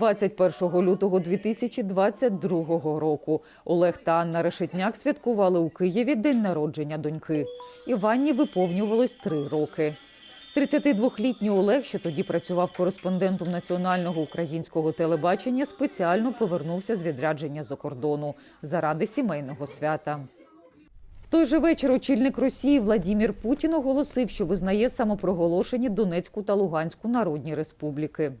«21 лютого 2022 року Олег та Анна Решетняк святкували у Києві день народження доньки. Іванні виповнювалось три роки. 32-літній Олег, що тоді працював кореспондентом національного українського телебачення, спеціально повернувся з відрядження за кордону заради сімейного свята. Той же вечір очільник Росії Владімір Путін оголосив, що визнає самопроголошені Донецьку та Луганську народні республіки.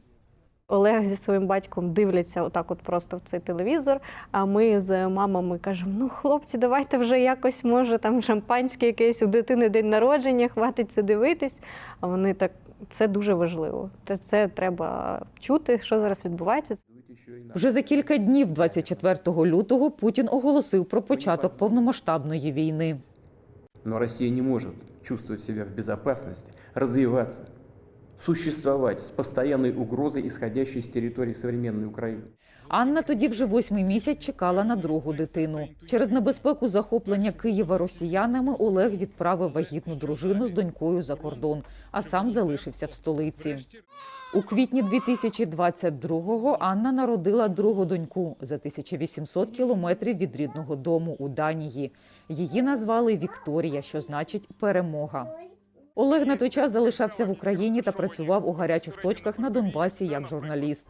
Олег зі своїм батьком дивляться отак, от просто в цей телевізор. А ми з мамами кажемо: ну, хлопці, давайте вже якось, може, там шампанське якесь у дитини день народження, хватить це дивитись. А вони так, це дуже важливо. Це, це треба чути, що зараз відбувається. Вже за кілька днів, 24 лютого, Путін оголосив про початок повномасштабної війни. Но Россия не может чувствовать себя в безопасности, развиваться, существовать с постоянной угрозой, исходящей с территории современной Украины. Анна тоді вже восьмий місяць чекала на другу дитину. Через небезпеку захоплення Києва росіянами Олег відправив вагітну дружину з донькою за кордон, а сам залишився в столиці. У квітні 2022-го Анна народила другу доньку за 1800 кілометрів від рідного дому у Данії. Її назвали Вікторія, що значить перемога. Олег на той час залишався в Україні та працював у гарячих точках на Донбасі як журналіст.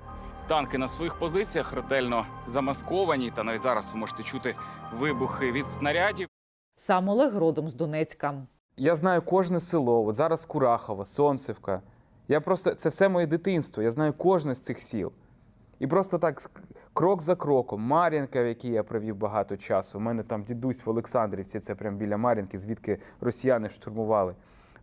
Танки на своїх позиціях ретельно замасковані, та навіть зараз ви можете чути вибухи від снарядів. Сам Олег родом з Донецька. Я знаю кожне село. От зараз Курахова, Сонцевка. Я просто це все моє дитинство. Я знаю кожне з цих сіл. І просто так, крок за кроком, Мар'їнка, в якій я провів багато часу. У мене там дідусь в Олександрівці, це прямо біля Мар'їнки, звідки росіяни штурмували.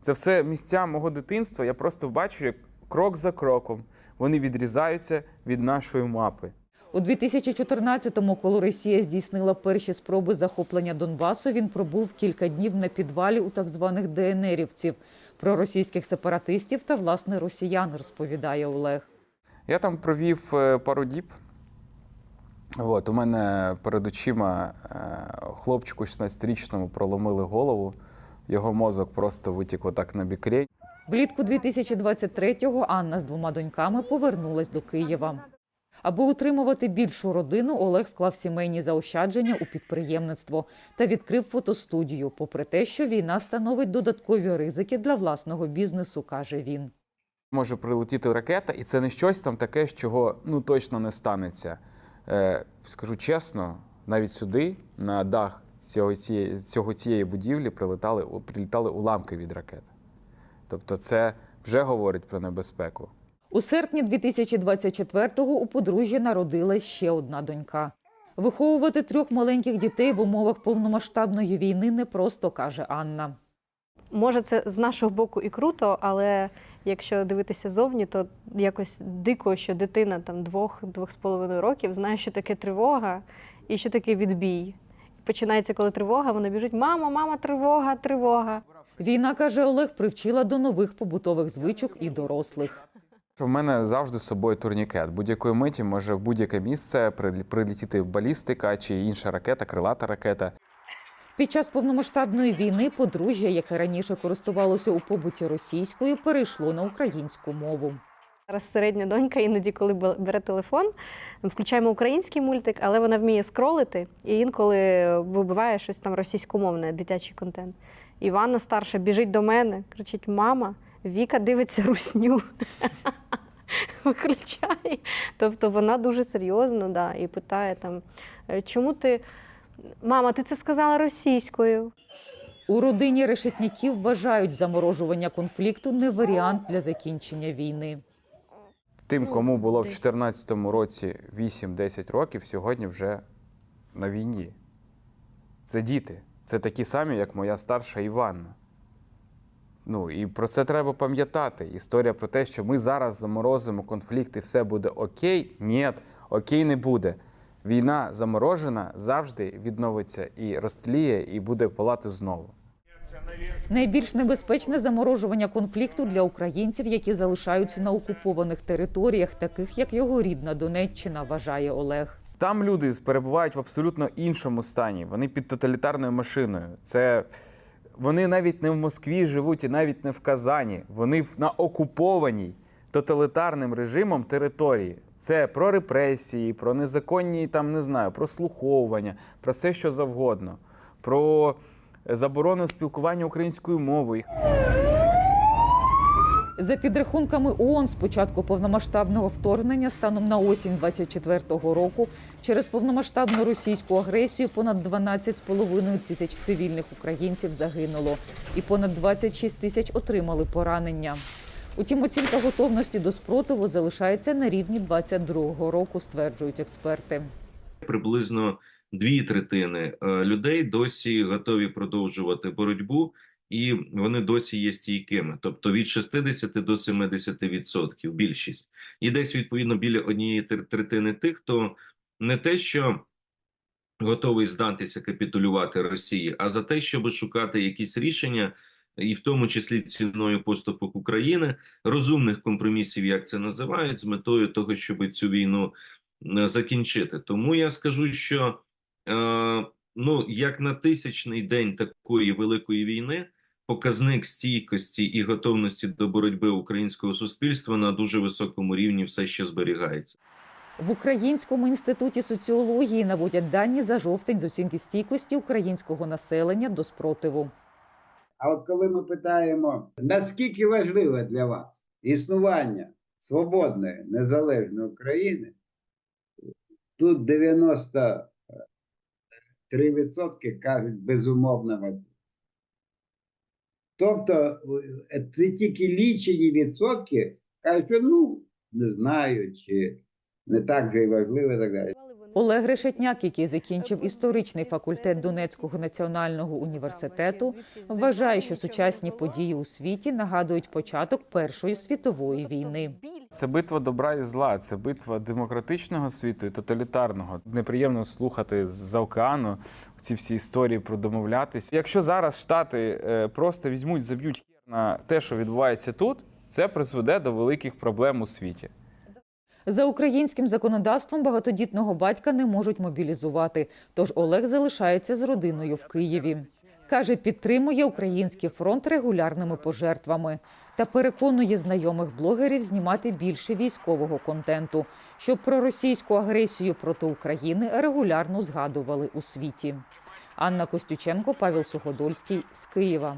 Це все місця мого дитинства. Я просто бачу, як крок за кроком вони відрізаються від нашої мапи. У 2014-му, коли Росія здійснила перші спроби захоплення Донбасу, він пробув кілька днів на підвалі у так званих ДНРівців. Про російських сепаратистів та власне росіян розповідає Олег. Я там провів е, пару діб. От, у мене перед очима е, хлопчику 16-річному проломили голову. Його мозок просто витік отак на бікрень. Влітку 2023-го Анна з двома доньками повернулась до Києва. Аби утримувати більшу родину, Олег вклав сімейні заощадження у підприємництво та відкрив фотостудію, попри те, що війна становить додаткові ризики для власного бізнесу, каже він. Може прилетіти ракета, і це не щось там таке, чого ну точно не станеться. Е, скажу чесно, навіть сюди, на дах цього цієї, цього цієї будівлі, прилетали, прилітали уламки від ракет. Тобто, це вже говорить про небезпеку. У серпні 2024-го у подружжя народилась ще одна донька. Виховувати трьох маленьких дітей в умовах повномасштабної війни непросто, каже Анна. Може, це з нашого боку і круто, але якщо дивитися зовні, то якось дико, що дитина там двох-двох з половиною років знає, що таке тривога і що таке відбій. Починається, коли тривога, вона біжить: мама, мама, тривога, тривога. Війна, каже Олег, привчила до нових побутових звичок і дорослих. В мене завжди з собою турнікет. Будь-якої миті може в будь-яке місце прилетіти балістика чи інша ракета, крилата ракета. Під час повномасштабної війни подружжя, яке раніше користувалося у побуті російською, перейшло на українську мову. Зараз середня донька іноді, коли бере телефон, включаємо український мультик, але вона вміє скролити і інколи вибиває щось там російськомовне, дитячий контент. Іванна старша біжить до мене, кричить: Мама, Віка дивиться русню. Виключає. Тобто вона дуже серйозно да, і питає там, «Е, чому ти, мама, ти це сказала російською? У родині решетняків вважають заморожування конфлікту не варіант для закінчення війни. Тим, Ну, кому було в 2014 році 8-10 років, сьогодні вже на війні. Це діти. Це такі самі, як моя старша Іванна. Ну і про це треба пам'ятати. Історія про те, що ми зараз заморозимо конфлікт і все буде окей. Ні, окей не буде. Війна заморожена завжди відновиться і розтліє, і буде палати знову. Найбільш небезпечне заморожування конфлікту для українців, які залишаються на окупованих територіях, таких як його рідна Донеччина, вважає Олег. Там люди перебувають в абсолютно іншому стані. Вони під тоталітарною машиною. Це Вони навіть не в Москві живуть і навіть не в Казані. Вони на окупованій тоталітарним режимом території. Це про репресії, про незаконні там не знаю, прослуховування, про все, що завгодно, про заборону спілкування українською мовою. За підрахунками ООН, з початку повномасштабного вторгнення станом на осінь 24-го року через повномасштабну російську агресію понад 12,5 тисяч цивільних українців загинуло і понад 26 тисяч отримали поранення. Утім, оцінка готовності до спротиву залишається на рівні 22-го року, стверджують експерти. приблизно дві третини е, людей досі готові продовжувати боротьбу, і вони досі є стійкими, тобто від 60 до 70 відсотків більшість, і десь відповідно біля однієї третини тих, хто не те, що готовий здатися капітулювати Росії, а за те, щоб шукати якісь рішення. І в тому числі ціною поступок України, розумних компромісів, як це називають, з метою того, щоб цю війну е, закінчити. Тому я скажу, що ну як на тисячний день такої великої війни, показник стійкості і готовності до боротьби українського суспільства на дуже високому рівні все ще зберігається. В Українському інституті соціології наводять дані за жовтень з оцінки стійкості українського населення до спротиву. А от коли ми питаємо, наскільки важливе для вас існування свободної незалежної України, тут 93% кажуть безумовно важливо. Тобто це тільки лічені відсотки кажуть, що ну не знаю, чи не так вже й важливо і так далі. Олег Решетняк, який закінчив історичний факультет Донецького національного університету, вважає, що сучасні події у світі нагадують початок Першої світової війни. Це битва добра і зла, це битва демократичного світу і тоталітарного. Неприємно слухати з океану ці всі історії про домовлятися. Якщо зараз штати е, просто візьмуть, заб'ють хер на те, що відбувається тут, це призведе до великих проблем у світі. За українським законодавством багатодітного батька не можуть мобілізувати, тож Олег залишається з родиною в Києві. Каже, підтримує український фронт регулярними пожертвами та переконує знайомих блогерів знімати більше військового контенту, щоб про російську агресію проти України регулярно згадували у світі. Анна Костюченко, Павел Суходольський з Києва.